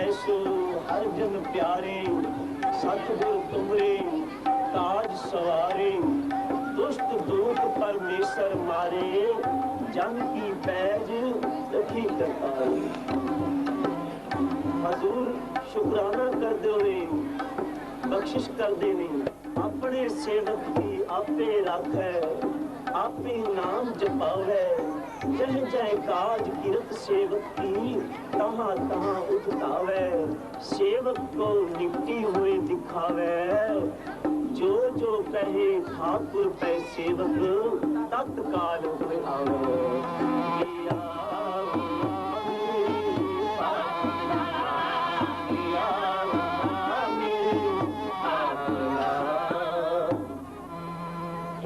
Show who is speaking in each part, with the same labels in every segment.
Speaker 1: ਘਰ ਹਰ ਜਨ ਪਿਆਰੇ, ਸਤਿਗੁਰ ਤੁਮਰੇ, ਤਾਜ ਸਵਾਰੇ, ਦੁਸ਼ਟ ਦੂਤ ਪਰਮੇਸ਼ਰ ਮਾਰੇ, ਜਨ ਕੀ ਪੈਜ ਰਖੀ ਕਰਤਾਰੇ ਹਜ਼ੂਰ ਸ਼ੁਕਰਾਨਾ ਕਰਦੇ ਹੋਏ ਬਖਸ਼ਿਸ਼ ਕਰਦੇ ਨੇ, ਆਪਣੇ ਸੇਵਕ ਦੀ ਆਪੇ ਰੱਖੈ, ਆਪੇ ਨਾਮ ਜਪਾਵੈ ਜਹ ਜੈ ਕਾਜ ਕਿਰਤ ਸੇਵਕ ਕੀ ਤਹਾਂ ਤਹਾਂ ਉਠਾਵੈ, ਸੇਵਕ ਕੋ ਨਿਪਟੀ ਹੋਏ ਦਿਖਾਵੈ। ਜੋ ਜੋ ਕਹੇ ਠਾਕੁਰ ਪੈ ਸੇਵਕ, ਤਤਕਾਲ ਹੋਏ ਆਵੇ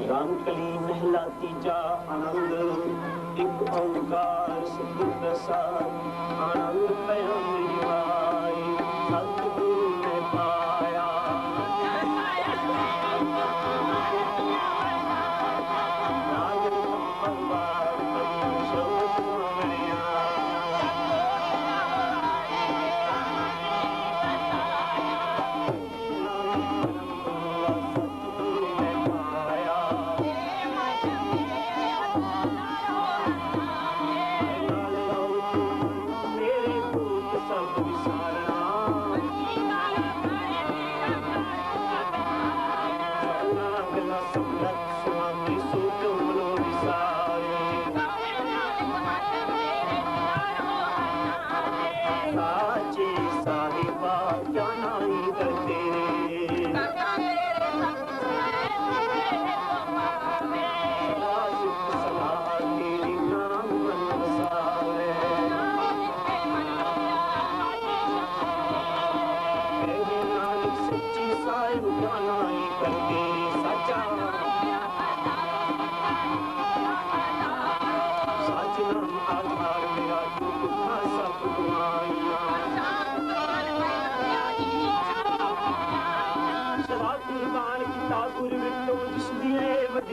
Speaker 1: ਰਾਮਕਲੀ ਮਹਿਲਾ ਤੀਜਾ ਆਨੰਦ, ਇੱਕ ਓੰਕਾਰ ਸਤਿ ਪ੍ਰਸਾਦ।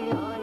Speaker 1: ਦੀਆਂ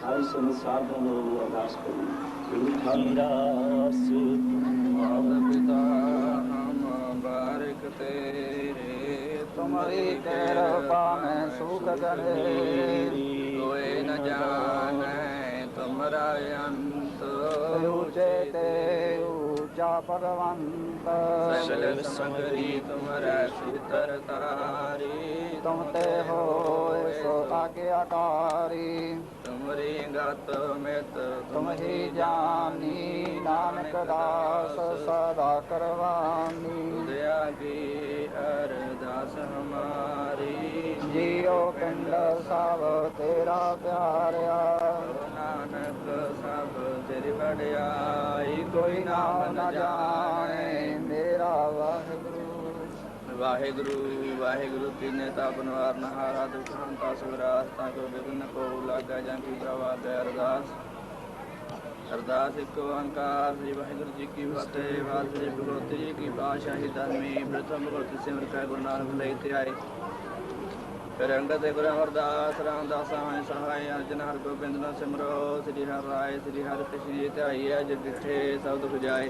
Speaker 1: Sarısını sardan oğlu Allah'a şükür. Elhamdülillah. ਤੇਰੇ
Speaker 2: ਤੁਮਰੀ ਕਿਰਪਾ ਮੈਂ ਸੁਖ ਗਨੇ ਕੋਏ ਨ ਜਾਣੈ ਤੁਮਰਾ ਅੰਤ ਉਚੇ ਪਰਵੰਤ ਸਗਲ ਸਮਗਰੀ ਤੁਮਰਾ ਸਿਤਰ ਤਾਰੀ ਤੁਮ ਤੇ ਹੋਏ ਸੋ
Speaker 3: ਆਗਿਆਕਾਰੀ
Speaker 2: ਤੁਮਰੀ ਗਤ ਮਿਤ
Speaker 3: ਤੁਮ ਹੀ ਜਾਨੀ ਨਾਨਕ ਦਾਸ ਸਦਾ ਕਰਵਾਨੀ
Speaker 2: ਦਇਆ ਕੀ ਅਰਦਾਸ ਹਮਾਰੀ
Speaker 3: ਜੀਉ ਪਿੰਡ ਸਭ ਤੇਰਾ ਪਿਆਰਿਆ
Speaker 2: ਵਡਿਆਈ
Speaker 3: ਕੋਈ ਨਾਮ ਨ ਜਾਣੇ। ਮੇਰਾ ਵਾਹਿਗੁਰੂ।
Speaker 2: ਵਾਹਿਗੁਰੂ ਵਾਹਿਗੁਰੂ, ਤਿਨੇ ਤਾਪਨ ਵਾਰ ਨਹਾਰਾ ਦੁਖ ਹੰਤਾ ਸੁਗਰਾਸ ਤਾਂ ਕੋ ਬਿਗਨ ਕੋ ਲਾਗਾ ਜਾਂ ਕੀ ਪ੍ਰਵਾਦ ਹੈ ਅਰਦਾਸ। ਅਰਦਾਸ ਇੱਕ ਓੰਕਾਰ ਸ੍ਰੀ ਵਾਹਿਗੁਰੂ ਜੀ ਕੀ ਫਤਿਹ, ਵਾਹਿਗੁਰੂ ਜੀ ਕੀ ਬਾਦਸ਼ਾਹੀ ਧਰਮੀ, ਪ੍ਰਥਮ ਭਗਵਤੀ ਸਿਮਰ ਕੈ ਗੁਰੂ ਨਾਨਕ ਲਈ ਤੇ ਆਏ। ਫਿਰ ਅੰਗਦ ਦੇ ਗੁਰੂ ਅਮਰਦਾਸ, ਰਾਮਦਾਸ, ਆਏ ਸਹਾਇ ਅਰਜਨ, ਹਰ ਗੋਬਿੰਦ ਨਾਮ ਸਿਮਰੋ ਸ੍ਰੀ ਹਰਿ ਰਾਏ, ਸ੍ਰੀ ਹਰਿ ਕ੍ਰਿਸ਼ਨ ਜੀ ਤੇ ਆਈ ਹੈ ਸਭ ਦੁਖ ਜਾਏ।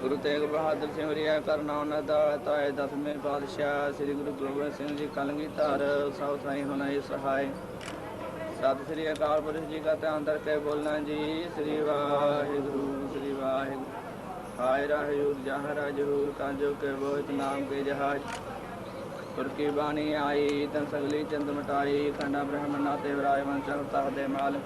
Speaker 2: ਗੁਰੂ ਤੇਗ ਬਹਾਦਰ ਸਿੰਘ ਰਿਆ ਕਰਨਾ ਉਹਨਾਂ ਦਾ ਤਾਏ ਦਸਵੇਂ ਪਾਤਸ਼ਾਹ, ਸ੍ਰੀ ਗੁਰੂ ਗੋਬਿੰਦ ਸਿੰਘ ਜੀ ਕਲਗੀ ਧਾਰ, ਸਭ ਸਾਈ ਹੋਣਾ ਇਹ ਸਹਾਇ ਸਤਿ ਸ੍ਰੀ ਅਕਾਲ ਪੁਰਖ ਜੀ ਕਾ ਧਿਆਨ ਧਰ ਕੇ ਬੋਲਣਾ ਜੀ, ਸ੍ਰੀ ਵਾਹਿਗੁਰੂ ਸ੍ਰੀ ਵਾਹਿਗੁਰੂ। ਹਾਇ ਰਾਹਯੂਰ ਜਹਰਾ ਜਹੂਰ ਕਾਜੋ ਕੇ ਬੋਹਿਤ ਨਾਮ ਕੇ ਜਹਾਜ। ਗੁਰ ਕੀ ਬਾਣੀ ਆਈ, ਤਨ ਸਗਲੀ ਚੰਦ ਮਟਾਈ, ਖੰਡਾ ਬ੍ਰਹਮਣ ਨਾਤੇ ਵਿਰਾਜਮਾਨ ਚਲ ਤਹ ਦੇ ਮਾਲ।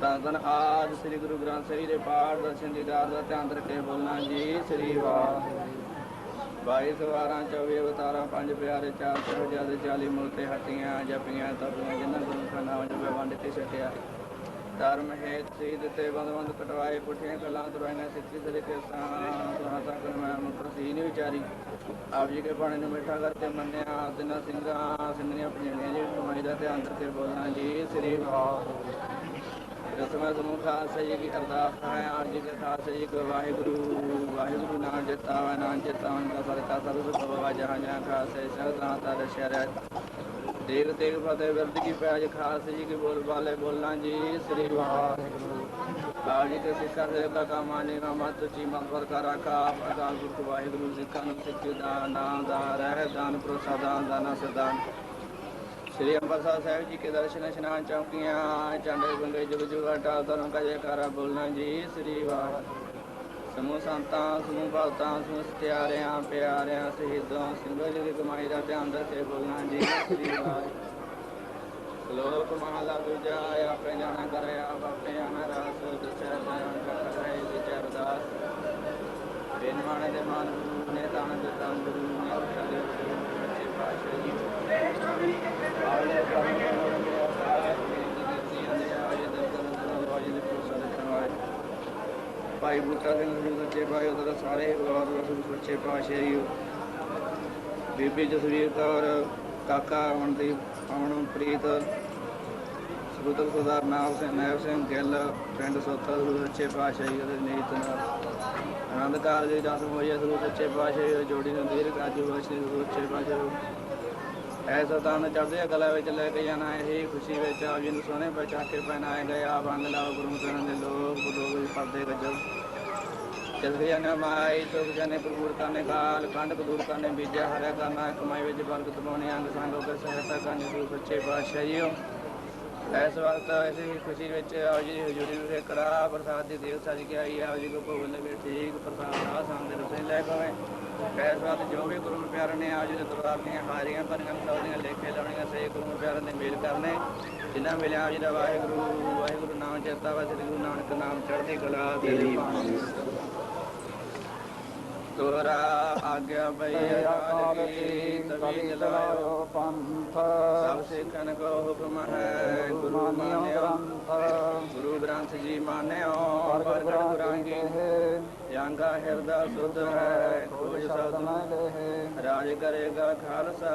Speaker 2: ਤਾਂ ਤਨ ਆਦ ਸ੍ਰੀ ਗੁਰੂ ਗ੍ਰੰਥ ਸਾਹਿਬ ਦੇ ਪਾਠ ਦਰਸ਼ਨ ਦੀਦਾਰ ਦਾ ਧਿਆਨ ਰੱਖੇ ਕੇ ਬੋਲਣਾ ਜੀ, ਸ੍ਰੀ ਵਾਹਿਗੁਰੂ। ਬਾਈ ਸਵਾਰਾਂ 24 ਅਵਤਾਰਾਂ, ਪੰਜ ਪਿਆਰੇ, ਚਾਰ ਸਾਹਿਬਜ਼ਾਦੇ 40 ਮੂਰਤੇ ਹੱਟੀਆਂ, ਜਪੀਆਂ, ਤਪੀਆਂ, ਜਿਨ੍ਹਾਂ ਗੁਰੂ ਕਾ ਨਾਮ ਜਪੇ, ਵੰਡ ਕੇ ਛਕਿਆ। ਧਰਮ ਹੈ ਸੀ ਦਿੱਤੇ ਬੰਦ ਕਟਵਾਏ, ਪੁੱਠੀਆਂ ਗੱਲਾਂ ਤੁਰਾਈਆਂ ਸਿੱਧੀ ਤਰੀਕੇ ਸਾਂ ਤੁਹਾਂ ਮੈਂ ਮੁਕਰ ਵਿਚਾਰੀ। ਆਪ ਜੀ ਕੇ ਬਾਣੇ ਨੂੰ ਮਿੱਠਾ ਕਰਕੇ ਮੰਨਿਆ, ਦਿਨਾਂ ਸਿੰਘਾਂ ਸਿੰਘਣੀਆਂ ਪਜਣੀਆਂ ਜੀ ਕਮਾਈ ਦਾ ਧਿਆਨ ਕਰਕੇ ਬੋਲਣਾ ਜੀ, ਸ੍ਰੀ ਵਾਹਿਗੁਰੂ ਰਸਮਾ ਸਮੂਹ ਖਾਲਸਾ ਜੀ ਕੀ ਅਰਦਾਸ ਹੈ ਆਪ ਜੀ ਕੇ ਖਾਲਸਾ ਜੀ ਕੋ ਵਾਹਿਗੁਰੂ ਵਾਹਿਗੁਰੂ ਨਾਮ ਜਤਾ ਵਾ ਨਾਮ ਜਤਾ ਦਾ ਸਰਕਾ ਸਰਬ ਸਭਾ ਜਹਾਂ ਜਹਾਂ ਖਾਲਸੇ ਸਦਾ ਤਾ ਦਸ਼ਹਰਾ ਦੇਵ ਤੇਗ ਫਤਿਹ ਵਿਰਦ ਕੀ ਪੈਜ ਖਾਲਸੇ ਜੀ ਕੇ ਬੋਲ ਵਾਲੇ ਬੋਲਣਾ ਜੀ, ਸ੍ਰੀ ਵਾਹਿਗੁਰੂ। ਆਪ ਜੀ ਸਿੱਖਾਂ ਦੇ ਦਾ ਕਾ ਮਾਨੇ ਮਤ ਚੀ ਮਤ ਵਰ ਕਾ ਰਾਖਾ। ਅਕਾਲ ਵਾਹਿਗੁਰੂ ਸਿੱਖਾਂ ਨੂੰ ਸਿੱਖੀ ਦਾ ਨਾਮ ਦਾ ਰਹਿ ਦਾਨ ਪ੍ਰਸਾਦਾਨ ਦਾਨਾ ਸਦਾਨ। ਸ੍ਰੀ ਅੰਮ੍ਰਿਤਸਰ ਸਾਹਿਬ ਜੀ ਕੇ ਦਰਸ਼ਨ ਇਸ਼ਨਾਨ ਚੌਕੀਆਂ ਚੰਡੇ ਬੰਗੇ ਜੁਗ ਜੁਗ ਅਟਾਲ ਤਰਨ ਕਾ ਜੈਕਾਰਾ ਬੋਲਣਾ ਜੀ, ਸ੍ਰੀ ਵਾਹਿਗੁਰੂ। ਸਮੂਹ ਸੰਤਾਂ, ਸਮੂਹ ਭਗਤਾਂ, ਸਮੂਹ ਸਤਿਆਰਿਆਂ, ਪਿਆਰਿਆਂ, ਸ਼ਹੀਦਾਂ ਸਿੰਘਾਂ ਜੀ ਦੀ ਕਮਾਈ ਦਾ ਧਿਆਨ ਰੱਖੇ ਬੋਲਣਾ ਜੀ ਸ੍ਰੀ ਵਾਹਿਗੁਰੂ ਲੋਕ ਮਹਲਾ ਦੂਜਾ ਆਪੇ ਜਾਣਾ ਕਰਿਆ ਆਪ, ਆਪੇ ਆਣਾ ਰਾਸ ਦਸੈ ਜਾਣ ਕਰ ਵਿਚਾਰ ਦਾਸ ਬਿਨ ਮਾਣੇ ਦੇ ਮਾਨ ਗੁਰੂ ਨੇ ਦਾਨ ਦਿੱਤਾ ਗੁਰੂ ਨੇ ਰੱਖਿਆ ਦੇ ਜੀ। ਆਲੇ ਭਾਈ ਬੂਟਾ ਸਿੰਘ ਜੀ, ਸੱਚੇ ਭਾਈ ਉਹਦਾ ਸਾਰੇ ਵਾਰ ਵਾਰ ਸੱਚੇ ਪਾਤਸ਼ਾਹ ਜੀ। ਬੀਬੀ ਜਸਵੀਰ ਕੌਰ, ਕਾਕਾ ਅਮਨਦੀਪ ਅਮਨਪ੍ਰੀਤ ਸਬੂਤਰ ਸਰਦਾਰ ਨਾਮ ਸਿੰਘ, ਨਾਇਬ ਸਿੰਘ, ਗਿੱਲ, ਪਿੰਡ ਸੋਤਾ ਗੁਰੂ ਸੱਚੇ ਪਾਤਸ਼ਾਹ ਜੀ ਉਹਦੇ ਨੀਤ ਨਾਲ। ਆਨੰਦ ਕਾਰਜ ਜਸ ਰਸਮ ਹੋਈ ਹੈ ਗੁਰੂ ਸੱਚੇ ਪਾਤਸ਼ਾਹ ਜੋੜੀ ਨੂੰ ਦੀਰ ਕਾਜੂ ਵਾਸੀ ਗੁਰੂ ਸੱਚੇ ਪਾਤਸ਼ਾਹ ਜੀ ਐਸਾ ਤਾਂ ਚੜ੍ਹਦੇ ਕਲਾ ਵਿੱਚ ਲੈ ਕੇ ਜਾਣਾ, ਇਹ ਖੁਸ਼ੀ ਵਿੱਚ ਆਪ ਜੀ ਨੂੰ ਸੋਹਣੇ ਬਚਾ ਕੇ ਪਹਿਨਾਏ ਗਏ। ਆ ਬੰਦ ਲਾਓ ਗੁਰੂ ਕਰਨ ਦੇ ਲੋਕ ਲੋਕ ਪਰਦੇ ਗੱਜਲ ਚਲ ਗਿਆ ਨਾ ਮਾਈ ਤੁਕ ਜਨੇ ਪ੍ਰਭੂਰ ਕਰਨੇ ਕਾਲ ਕੰਡ ਦੂਰ ਕਰਨੇ ਬੀਜਿਆ ਹਰਿਆ ਕਰਨਾ, ਕਮਾਈ ਵਿੱਚ ਬਰਕਤ ਪਾਉਣੀ ਅੰਗ ਸੰਗ ਹੋ ਕੇ ਸਹਾਇਤਾ ਕਰਨੀ ਗੁਰੂ ਸੱਚੇ ਪਾਤਸ਼ਾਹ ਜੀਓ ਇਸ ਵਕਤ ਐਸੀ ਖੁਸ਼ੀ ਵਿੱਚ ਆਓ ਜੀ, ਹਜ਼ੂਰੀ ਨੂੰ ਕਰਾ ਪ੍ਰਸਾਦ ਦੀ ਦੇਵਤਾ ਸਜ ਕੇ ਆਈ ਆਓ ਜੀ ਕੋ ਭੋਗ ਲਗੇ ਠੀਕ, ਪ੍ਰਸਾਦ ਆ ਸੰਗ ਰਸੇ ਲੈ ਕਵੇ ਇਸ ਵਕਤ ਜੋ ਵੀ ਗੁਰੂ ਪਿਆਰੇ ਨੇ ਆਓ ਜੀ ਦੇ ਦਰਬਾਰ ਦੀਆਂ ਹਾਰੀਆਂ ਭਰੀਆਂ ਸੌਦੀਆਂ ਲੇਖੇ ਲਾਉਣੀਆਂ ਸੇ ਗੁਰੂ ਪਿਆਰੇ ਨੇ ਮੇਲ ਕਰਨੇ। ਜਿਨ੍ਹਾਂ ਮਿਲਿਆ ਆਓ ਜੀ ਦਾ ਵਾਹਿਗੁਰੂ ਵਾਹਿਗੁਰੂ ਨਾਮ ਚੇਤਾ ਵਾ ਸ੍ਰੀ ਗੁਰੂ ਨਾਨਕ ਨਾਮ ਚੜ੍ਹਦੀ ਕਲਾ ਦੇ ਲਈ ਤੋਰਾ ਆਗਿਆ ਬਈ
Speaker 3: ਤੇਰਾ ਕਾਲ
Speaker 2: ਰਾਜ ਕੀ
Speaker 3: ਕੀ
Speaker 2: ਤਵੀ
Speaker 3: ਚਲਾਇਓ। ਪੰਥ।
Speaker 2: ਸਭ ਸਿੱਖਨ ਕੋ ਹੁਕਮ ਹੈ ਗੁਰੂ
Speaker 3: ਮਾਨਿਓ
Speaker 2: ਗੁਰੂ ਗ੍ਰੰਥ ਜੀ ਮਾਨਿਓ
Speaker 3: ਪਰਗਟ ਗੁਰਾਂਗੀ ਕਹੇ
Speaker 2: ਜਾਂਗਾ ਹਿਰਦਾ ਸੁਧ ਹੈ
Speaker 3: ਕੋਈ
Speaker 2: ਕੋਈ
Speaker 3: ਸ਼ਬਦ
Speaker 2: ਸਦ।
Speaker 3: ਨ ਲਹੇ
Speaker 2: ਰਾਜ ਕਰੇਗਾ ਖਾਲਸਾ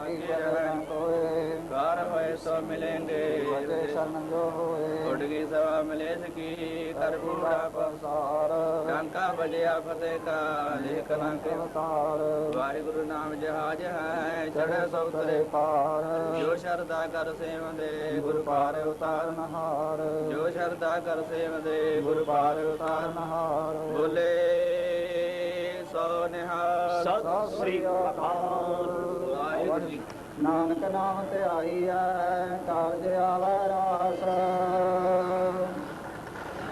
Speaker 2: ਆਗੇ
Speaker 3: ਕਰੇ
Speaker 2: ਰਹਿ
Speaker 3: ਨ ਕੋਏ।
Speaker 2: ਕਾਰ ਹੋਏ ਸੋ ਮਿਲेंगे
Speaker 3: ਵਜੇ ਸ਼ਰਨ ਜੋ ਹੋਏ।
Speaker 2: ਉਡਗੀ ਸਵਾ ਮਿਲੇ ਸਕੀ ਕਰ ਪੂਰਾ
Speaker 3: ਪ੍ਰਸਾਰ
Speaker 2: ਡਾਂਕਾ ਬਜਿਆ ਫਤਿਹ ਕਾ ਲੇਖ ਲੰਕ।
Speaker 3: ਅਵਤਾਰ
Speaker 2: ਵਾਹਿਗੁਰੂ ਨਾਮ ਜਹਾਜ ਹੈ ਚੜ੍ਹੇ
Speaker 3: ਚੜ੍ਹੇ
Speaker 2: ਸੋ
Speaker 3: ਸੌਤਰੇ
Speaker 2: ਤਰੇ
Speaker 3: ਪਾਰ।
Speaker 2: ਜੋ ਸ਼ਰਦਾ ਕਰ ਸੇਵੰਦੇ ਗੁਰ
Speaker 3: ਗੁਰ
Speaker 2: ਪਾਰ
Speaker 3: ਪਾਰ ਉਤਾਰਨ ਹਾਰ
Speaker 2: ਜੋ ਸ਼ਰਦਾ ਕਰ ਸੇਵੰਦੇ ਗੁਰ ਪਾਰ
Speaker 3: ਉਤਾਰਨ ਹਾਰ
Speaker 2: ਬੋਲੇ ਸੋ ਨਿਹਾਲ।
Speaker 1: ਸਤਿ ਸ੍ਰੀ ਅਕਾਲ।
Speaker 2: ਵਾਹਿਗੁਰੂ ਜੀ
Speaker 3: ਨਾਨਕ ਨਾਮ ਤੇ ਆਈ ਹੈ ਕਾਰਜ ਆਵੈ ਰਾਸ।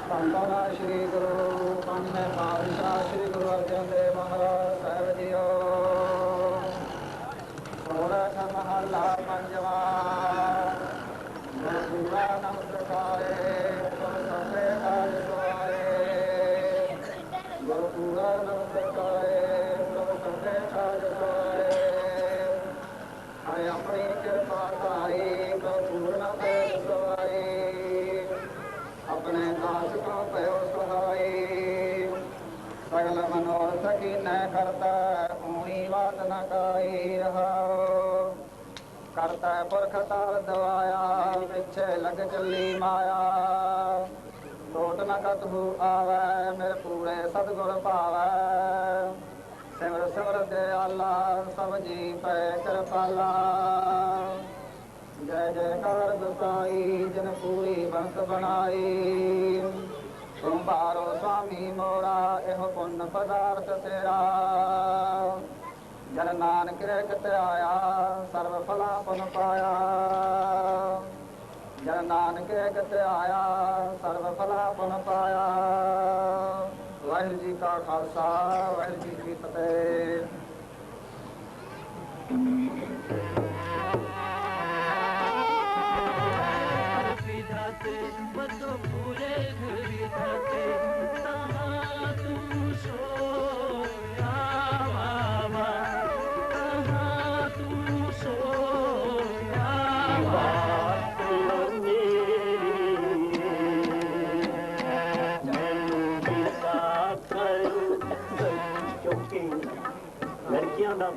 Speaker 3: ਸੰਤਾਨਾ ਸ੍ਰੀ ਗੁਰੂ ਪੰਨੇ ਪਾਤਸ਼ਾਹ ਸ੍ਰੀ ਗੁਰੂ ਅਰਜਨ ਦੇਵ ਮਹਾਰਾਜ ਸਾਹਿਬ ਜੀਓ। ਮਨੋਰਥ ਮਹੱਲਾ ਪੰਜਵਾ ਸਗਲ ਮਨੋਰਥ ਕੀਨੈ ਕਰਤਾ ਊਈ ਬਾਤ ਨ ਕਾਈ ਰਹਾਓ ਕਰਤਾ ਪੁਰਖ ਤਾਰ ਦਵਾਇਆ ਪਿੱਛੇ ਲੱਗ ਚੱਲੀ ਮਾਇਆ ਟੋਟ ਨ ਕਤਹੂ ਆਵੈ ਮੇਰੇ ਪੂਰੇ ਸਤਿਗੁਰ ਭਾਵੈ ਸਿਮਰ ਸਿਮਰ ਦਿਆਲਾ ਸਭ ਜੀ ਪੈ ਕਿਰਪਾਲਾ ਜੈ ਜੈਕਾਰ ਦਸਾਈ ਜਨ ਪੂਰੀ ਬੰਸ ਬਣਾਈ ਤੁਮ ਬਾਰੋ ਸੁਆਮੀ ਮੋਰਾ ਇਹੋ ਪੁੰਨ ਪਦਾਰਥ ਤੇਰਾ। ਜਨ ਨਾਨਕ ਕਿਤ ਆਇਆ ਸਰਬ ਫਲਾ ਪੁਨ ਪਾਇਆ। ਜਨ ਨਾਨਕ ਕਿਤ ਆਇਆ ਸਰਬ ਫਲਾ ਪੁਨ ਪਾਇਆ। ਵਾਹਿਗੁਰੂ ਜੀ ਕਾ ਖਾਲਸਾ, ਵਾਹਿਗੁਰੂ ਜੀ ਕੀ ਫਤਿਹ।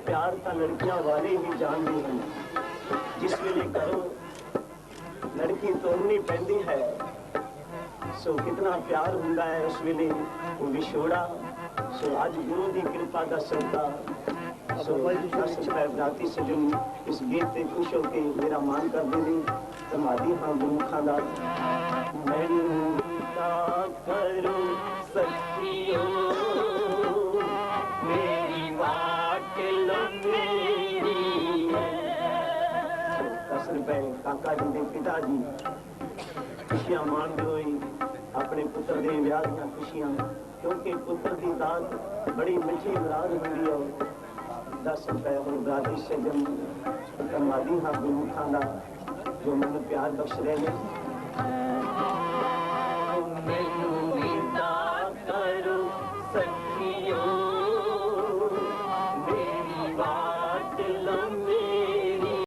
Speaker 1: ਪਿਆਰ ਤਾਂ ਲੜਕੀਆਂ ਵਾਲੇ ਹੀ ਜਾਣਦੇ ਹਨ ਜਿਸ ਵੇਲੇ ਕਰੋ ਲੜਕੀ ਤੋੜਨੀ ਪੈਂਦੀ ਹੈ ਸੋ ਕਿਤਨਾ ਪਿਆਰ ਹੁੰਦਾ ਹੈ ਉਸ ਵੇਲੇ ਉਹ ਵਿਛੋੜਾ ਸੋ ਅੱਜ ਗੁਰੂ ਦੀ ਕਿਰਪਾ ਦਾ ਸਦਕਾ ਸੋ ਰੁਪਏ ਬਰਾਤੀ ਸਜਣ ਇਸ ਗੀਤ ਤੇ ਖੁਸ਼ ਹੋ ਕੇ ਮੇਰਾ ਮਾਨ ਕਰਦੇ ਨੇ ਧੰਮਾਦੀ ਹਾਂ ਗੁਰਮੁਖਾਂ ਦਾ ਮੈਨੂੰ ਨਾ ਕਰੋ ਕਾਕਾ ਜੀ ਦੇ ਪਿਤਾ ਜੀ। ਖੁਸ਼ੀਆਂ ਮਾਣਦੇ ਹੋਏ ਆਪਣੇ ਪੁੱਤਰ ਦੇ ਵਿਆਹ ਦੀਆਂ ਖੁਸ਼ੀਆਂ, ਕਿਉਂਕਿ ਪੁੱਤਰ ਦੀ ਦਾਤ ਬੜੀ ਮਿੱਠੀ ਮੁਰਾਦ ਹੁੰਦੀ ਹੈ ਦਸ ਰੁਪਏ ਹੁਣ ਬਰਾਦਰੀ ਸਜਨ ਧੰਮਾਦੀ ਹਾਂ ਗੁਰਮੁਖਾਂ ਦਾ, ਜੋ ਮੈਨੂੰ ਪਿਆਰ ਬਖਸ਼ ਰਹੇ ਨੇ।